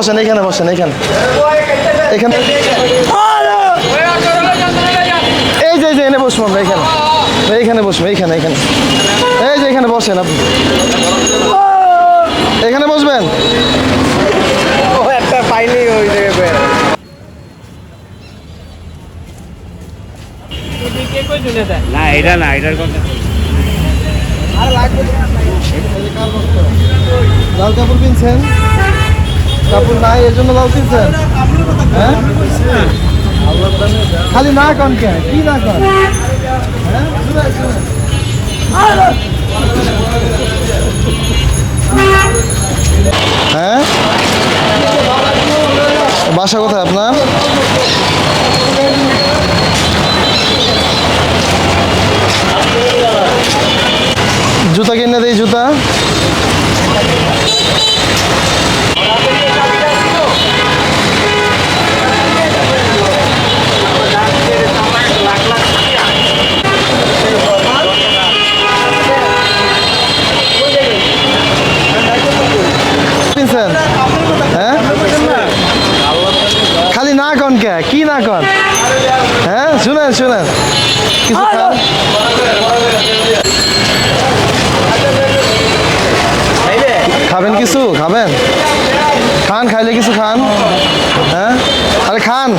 বসেন এখানে বসেন এখানে। এখানে। এই যে যে এখানে বসবো আমরা এখানে। এইখানে বসবো এইখানে এখানে। এই যে এখানে বসেন আপনি। এখানে বসবেন? ও একটা পাইনি ওই জায়গায় না এটা না এটার কথা লাল কাপড় কিনছেন? কাপড় নাই এর জন্য লাল কিনছেন হ্যাঁ? খালি না কন কে? কি না কন? হ্যাঁ? হ্যাঁ? বাসা কোথায় আপনার? জুতা কিনে দেই, জুতা কিনছেন হ্যাঁ খালি না কন কে কি না কন হ্যাঁ শুনেন শুনেন কিছু খান খাবেন কিছু খাবেন খান খাইলে কিছু খান হ্যাঁ আরে খান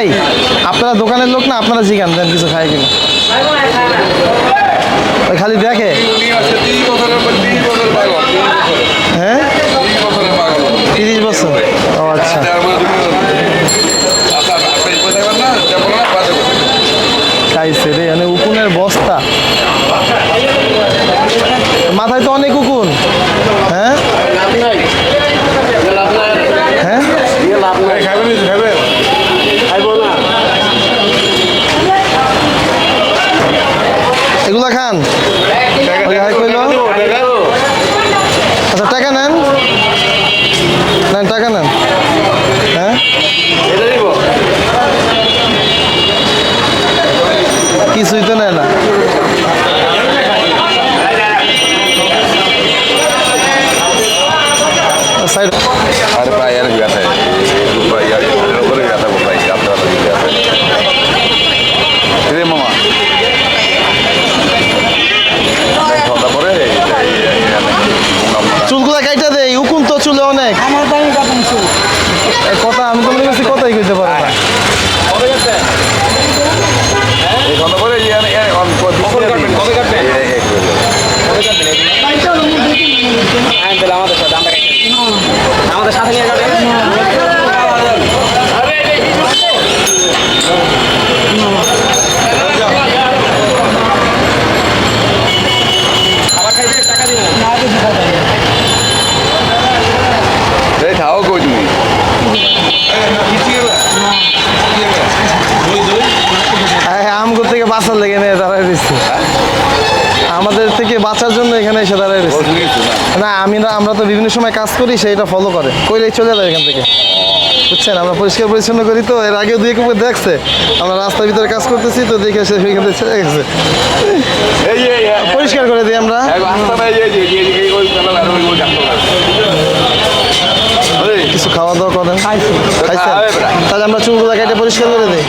ভাই, আপনারা দোকানের লোক না, আপনারা জিগান, দেন কিছু খাই কিনা। খালি দেখে? হ্যাঁ? তিরিশ বছর। ও আচ্ছা। থেকে বাঁচার লেগে নিয়ে দাঁড়ায় দিচ্ছি আমাদের থেকে বাঁচার জন্য এখানে এসে দাঁড়ায় দিচ্ছি না আমি না আমরা তো বিভিন্ন সময় কাজ করি সেইটা ফলো করে। কইলেই চলে যায় এখান থেকে। বুঝছেন? আমরা পরিষ্কার পরিচ্ছন্ন করি তো এর আগেও দুই কুকুর দেখছে। আমরা রাস্তার ভিতরে কাজ করতেছি তো দেখে সে ওইখান থেকে চলে গেছে। পরিষ্কার করে দিই আমরা। কিছু খাওয়া দাওয়া করেন। তাহলে আমরা চুলগুলো কেটে পরিষ্কার করে দিই।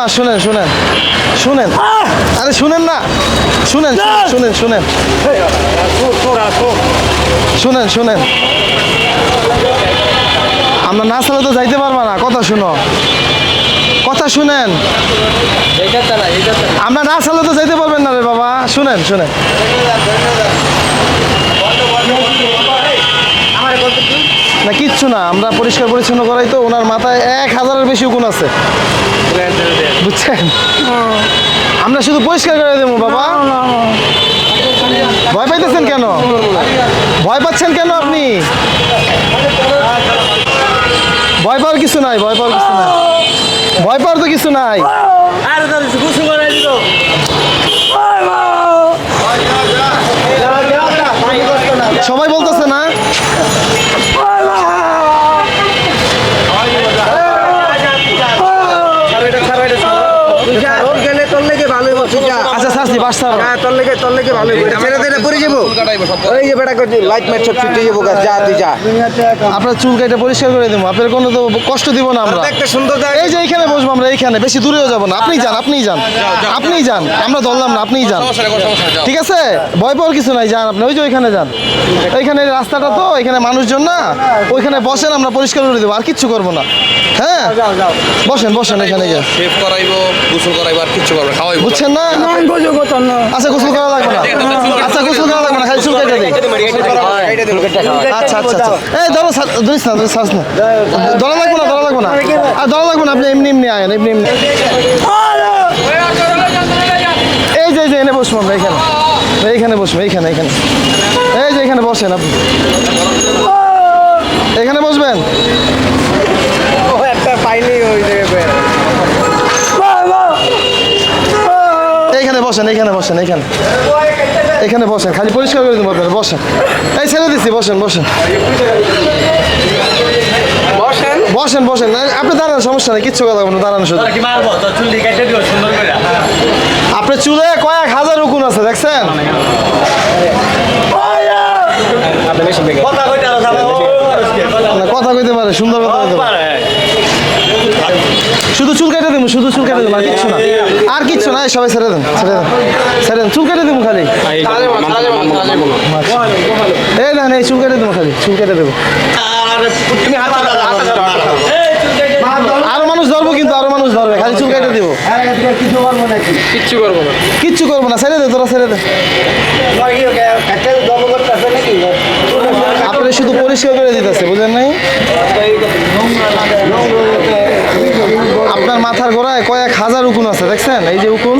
মামা শুনেন শুনেন। শুনেন। আরে শুনেন না। শুনেন শুনেন শুনেন। শুনেন শুনেন। আমরা না চালে তো যাইতে পারবা না। কথা শুনো। কথা শুনেন। আমরা না চালে তো যাইতে পারবেন না রে বাবা। শুনেন শুনেন। না কিচ্ছু না আমরা পরিষ্কার পরিচ্ছন্ন করাই তো ওনার মাথায় এক হাজারের বেশি উকুন আছে। বুঝছেন? আমরা শুধু পরিষ্কার করে দেবো বাবা। ভয় পাইতেছেন কেন? ভয় পাচ্ছেন কেন আপনি? ভয় পাওয়ার কিছু নাই ভয় পাওয়ার কিছু নাই। ভয় পাওয়ার তো কিছু নাই। আরে গোসল করে দিত সবাই বলতেছে না গেলে তোর লেগে ভালো হইব সুজা আচ্ছা শাস্তি বাসতে হবে হ্যাঁ তোর লেগে তোর লেগে ভালো হইব ছেড়ে দিলে পড়ে যাব ওই যে বেটা করছি লাইট ম্যাচ সব ছুটে যাব যা তুই যা। আপনার চুল কেটে পরিষ্কার করে দেবো আপনার কোনো তো কষ্ট দিব না আমরা। দেখতে সুন্দর এই যে এইখানে বসবো আমরা এইখানে বেশি দূরেও যাব না। আপনি যান আপনিই যান। আপনিই যান আমরা ধরলাম না আপনিই যান। ঠিক আছে? ভয় পাওয়ার কিছু নাই যান আপনি ওই যে ওইখানে যান। ওইখানে রাস্তাটা তো এখানে মানুষজন না ওইখানে বসেন আমরা পরিষ্কার করে দেবো আর কিচ্ছু করব না। হ্যাঁ? বসেন বসেন এখানে গিয়ে। শেভ করাইবো গোসল করাইবো আর কিচ্ছু করবে খাওয়াইবো। বুঝছেন না? আচ্ছা গোসল করা লাগবে না। আচ্ছা গোসল করা লাগবে না চুল কেটে দিই আচ্ছা আচ্ছা আচ্ছা। এই ধরো সা- ধরিস না ধরিস না ধরা লাগবে না ধরা লাগবে না। আর ধরা লাগবে না আপনি এমনি এমনি আয়েন এমনি এমনি। এই যে এই যে এনে বসবো আমরা এখানে। এইখানে বসবো এইখানে এইখানে। এই যে এখানে বসেন আপনি। এখানে বসবেন? ও একটা পাইনি ওই জায়গায় এইখানে বসেন এইখানে বসেন এইখানে এখানে বসেন খালি পরিষ্কার করে দেবো আপনারা বসেন। এই ছেড়ে দিচ্ছি বসেন বসেন। বসেন। বসেন আপনি দাঁড়ান সমস্যা নেই কিচ্ছু কথা বলুন দাঁড়ান শুধু। আপনার চুলে কয়েক হাজার উকুন আছে দেখছেন? যাবে কথা কইতে পারে সুন্দর কথা কইতে পারে। শুধু চুল কেটে দেবো শুধু চুল কেটে দেবো আর কিচ্ছু না। আর কিচ্ছু না সবাই ছেড়ে দেন ছেড়ে দেন ছেড়ে দেন চুল কেটে দেবো খালি। এই না এই চুল কেটে দেবো খালি চুল কেটে দেবো। তুমি আরও মানুষ ধরবো কিন্তু আরও মানুষ ধরবে খালি চুল কেটে দেবো। কিচ্ছু করব না ছেড়ে দে তোরা ছেড়ে দে। আপনি শুধু পরিষ্কার করে দিতেছে বুঝলেন নাই? আপনার মাথার গোড়ায় কয়েক হাজার উকুন আছে দেখছেন? এই যে উকুন।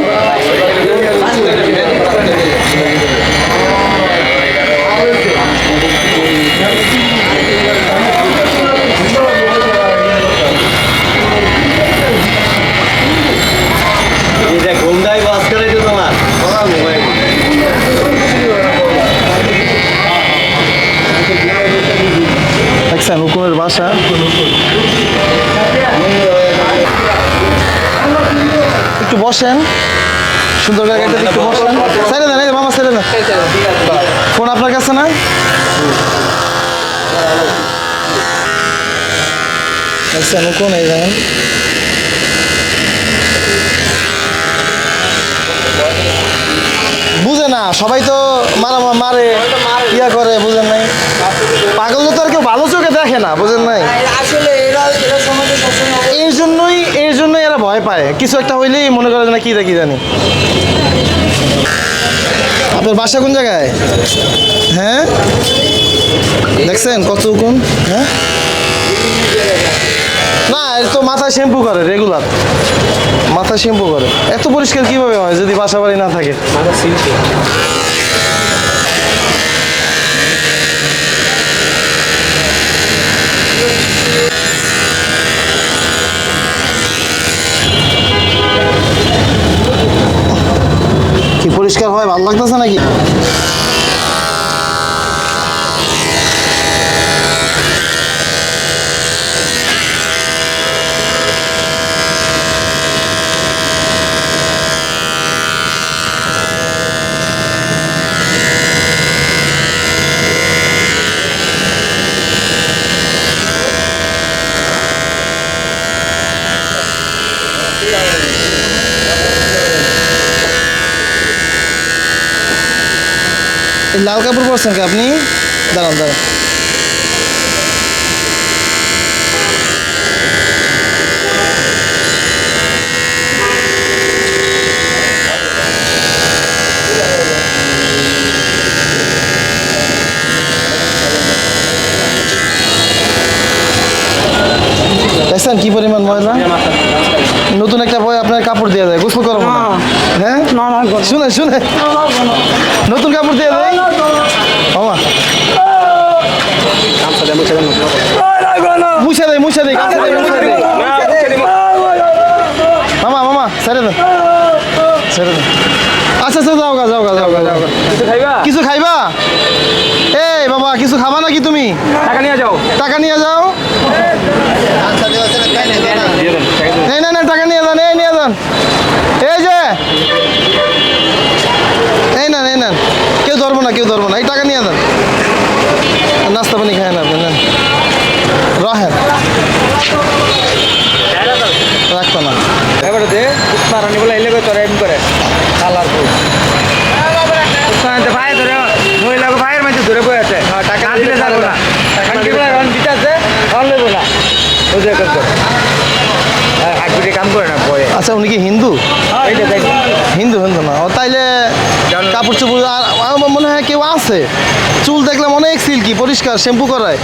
ঘুমদাই বসেন। সুন্দর জায়গাটা একটু বসেন। ছেড়ে দেন এই মামা ছেড়ে দেন। ফোন আপনার কাছে না দেখছেন উকুন এই দেখেন বুঝে না সবাই তো মারা মারে ইয়া করে বুঝেন নাই? পাগল তো আর কেউ ভালো চোখে দেখে না বুঝেন নাই? আসলে এরা এই জন্যই এই জন্যই এরা ভয় পায়। কিছু একটা হইলেই মনে করে না, কি দেখি জানি। আপনার বাসা কোন জায়গায়? হ্যাঁ? দেখছেন কত কোন? হ্যাঁ? না তো মাথায় শ্যাম্পু করে রেগুলার মাথা শ্যাম্পু করে। এত পরিষ্কার কীভাবে হয় যদি বাসা বাড়ি না থাকে? পরিষ্কার হয় ভালো লাগতেছে নাকি? লাল কাপড় পরছেন কি আপনি? দাঁড়ান দাঁড়ান। দেখছেন কি পরিমাণ ময়লা? নতুন একটা বই আপনার কাপড় দিয়ে দেয় গোসল করো না। শুনে শুনে। নতুন কাপড় দিয়ে মুছে দেয় মুছে দেয় মুছে দেয় মামা মামা ছেড়ে দেন ছেড়ে দেন আচ্ছা আচ্ছা যাও গা যাও গা যাও গা যাও গা। কিছু খাইবা? কিছু খাইবা? এই বাবা কিছু খাবা নাকি তুমি? টাকা নিয়ে যাও। টাকা নিয়ে যাও দিয়ে দেন টাকা দিয়ে এই না না টাকা নিয়ে যান এই নিয়ে যান এই যে এই না এই না কেউ ধরবো না কেউ ধরবো না। এই টাকা নিয়ে যান। নাস্তা পানি খায় না আপনি নেন রহেন রাখতো না। এবারে দে উসমারানি বলে এলে তোর এম করে? কালার কো উসমারানি ভাই ধরে মহিলাকে ভাইয়ের মধ্যে ধরে বই আছে। টাকা দিলে যাব না। টাকা দিলে রন দিতে আছে রন লইব না। বুঝে কত হ্যাঁ হাজবিটি কাম করে না আচ্ছা উনি কি হিন্দু? হিন্দু হিন্দু না। ও তাইলে কাপড় চোপড় আর মনে হয় কেউ আছে। চুল দেখলাম অনেক সিল্কি পরিষ্কার শ্যাম্পু করায়।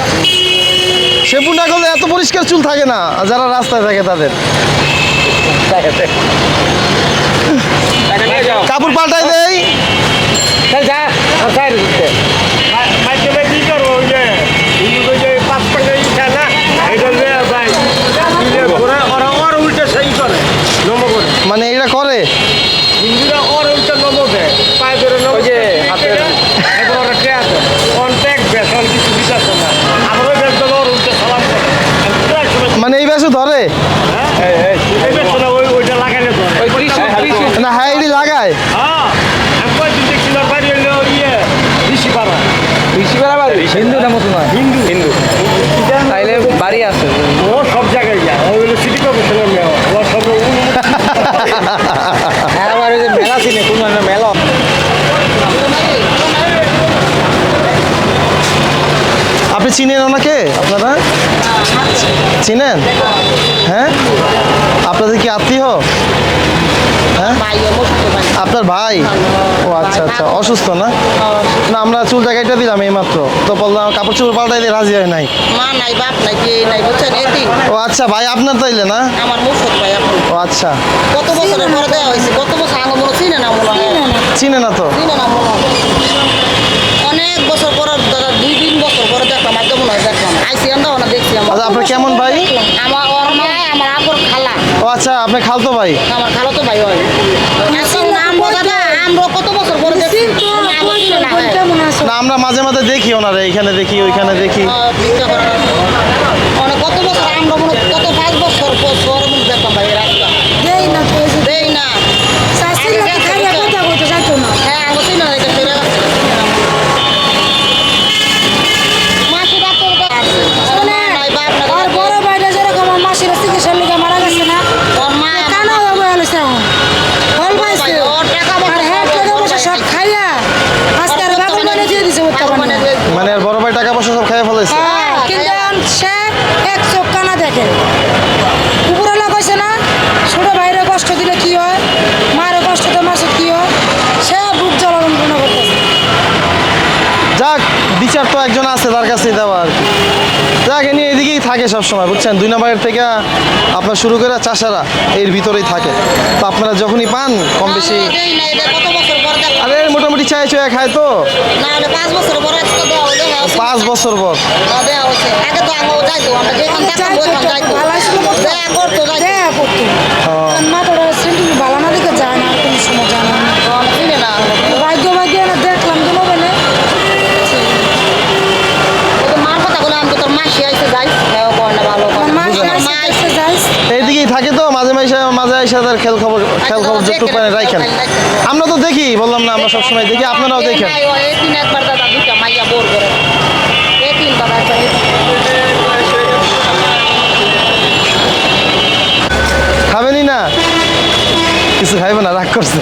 শ্যাম্পু না করলে এত পরিষ্কার চুল থাকে না যারা রাস্তায় থাকে তাদের। কাপড় পাল্টাই দেই চল যা আর সাইড দিতে মাধ্যমে কি করব ওই যে হিন্দু যে পাঁচ টাকা ইচ্ছা না এটা নিয়ে ভাই দিলে ওরা ওরা ওর উল্টে সেই করে নম করে মানে এটা করে হিন্দুরা ওর উল্টে নম দেয় পায়ে ধরে নম ওই যে হাতের এখন ওরা কে আছে কন্ট্যাক্ট বেতন কিছু দিতেছে না আমারও বেতন ওর উল্টে সালাম করে আমি প্রায় সময় মানে এই বেশে ধরে এই বেতন ওই ওইটা লাগাইলে ধরে ওই ত্রিশ ত্রিশ না হ্যাঁ এটি লাগায় হ্যাঁ আমি কয়েকদিন দেখছিলাম বাড়ি হলো ইয়ে ঋষি পাড়া ঋষি বেড়া হিন্দু না। মুসলমান হিন্দু। হিন্দু। তাইলে বাড়ি আছে। ও সব জায়গায় যায়। ও হলো সিটি কর্পোরেশনের মেয়ে। ও সব হ্যাঁ আবার ওই যে মেলা চিনে কোন মেলা। আপনি চিনেন ওনাকে? আপনারা? চিনেন? হ্যাঁ? আপনাদের কি আত্মীয়? হ্যাঁ আপনার ভাই? ও আচ্ছা আচ্ছা। অসুস্থ না? না আমরা চুল জায়গাটা দিলাম এইমাত্র। তো বললাম কাপড় চুল পাল্টাই দিয়ে রাজি হয় নাই। মা নাই বাপ নাই কে নাই বুঝছেন? এটি। ও আচ্ছা ভাই আপনার তাইলে না? আমার মুসত ভাই আপনি। ও আচ্ছা। কত বছরের পরে দেওয়া হয়েছে? কত বছর আগে মনে চিনে না মনে চিনে না। তো? চিনে না মনে অনেক বছর পরে দাদা দুই তিন বছর পরে দেখলাম একদম মনে হয় দেখলাম। আইসি আমরা ওনা দেখছি আমার। আচ্ছা আপনার কেমন ভাই? আমার ওর মা আমার আপর খালা। ও আচ্ছা আপনি খালতো ভাই? আমার খালা তো ভাই হয়। না আমরা কত বছর পরে দেখছি? আমার চিনে না। না আমরা মাঝে মাঝে দেখি ওনারা এখানে দেখি ওইখানে দেখি। আহ, ভিক্ষা করে না। অনেক কত বছর আমরা মনে হয় কত পাঁচ বছর পর পর মনে দেখলাম ভাই এই রাস্তা দেই না তো এই যে দেই না শাশুড়ি লোকে খাইয়া কথা কইতে যাইতো না হ্যাঁ আমি চিনি না এটা ফিরে গেছে মাসি ডাক্তার দেখাচ্ছে শোনে নাই বাপ নাই আর বড় ভাইটা যেরকম আমার মাসির চিকিৎসার লিগে মারা গেছে না ওর মা কানা হয়ে বয়ে হয়েছে এখন ফল পাইছে ওর টাকা আর হ্যাঁ টাকা পয়সা সব খাইয়া আজকে আর বাবুর মানে দিয়ে দিছে উত্তর মানে মানে আর বড় ভাই টাকা পয়সা সব খাইয়ে ফেলেছে হ্যাঁ কিন্তু এখন সে এক চোখ কানা দেখে উপরে কইছে না ছোট ভাইরে কষ্ট দিলে কি হয় মায়ের কষ্ট তো মাসে কি হয় সে বুক জ্বালানো করতেছে যাক বিচার তো একজন আছে তার কাছেই দেওয়া আর কি। যাক নিয়ে এদিকেই থাকে সব সময় বুঝছেন? দুই নম্বরের থেকে আপনার শুরু করে চাষারা এর ভিতরেই থাকে। তো আপনারা যখনই পান কম বেশি আরে মোটামুটি চাই চয়ে খায় তো। পাঁচ বছর পরে আগে ভালো না দিকে যায় না কোনো সময় যায় না। খেল খবর খেল খবর আমরা তো দেখি বললাম না আমরা সবসময় দেখি আপনারাও দেখেন খাবেনি না। কিছু খাইবে না রাগ করছে।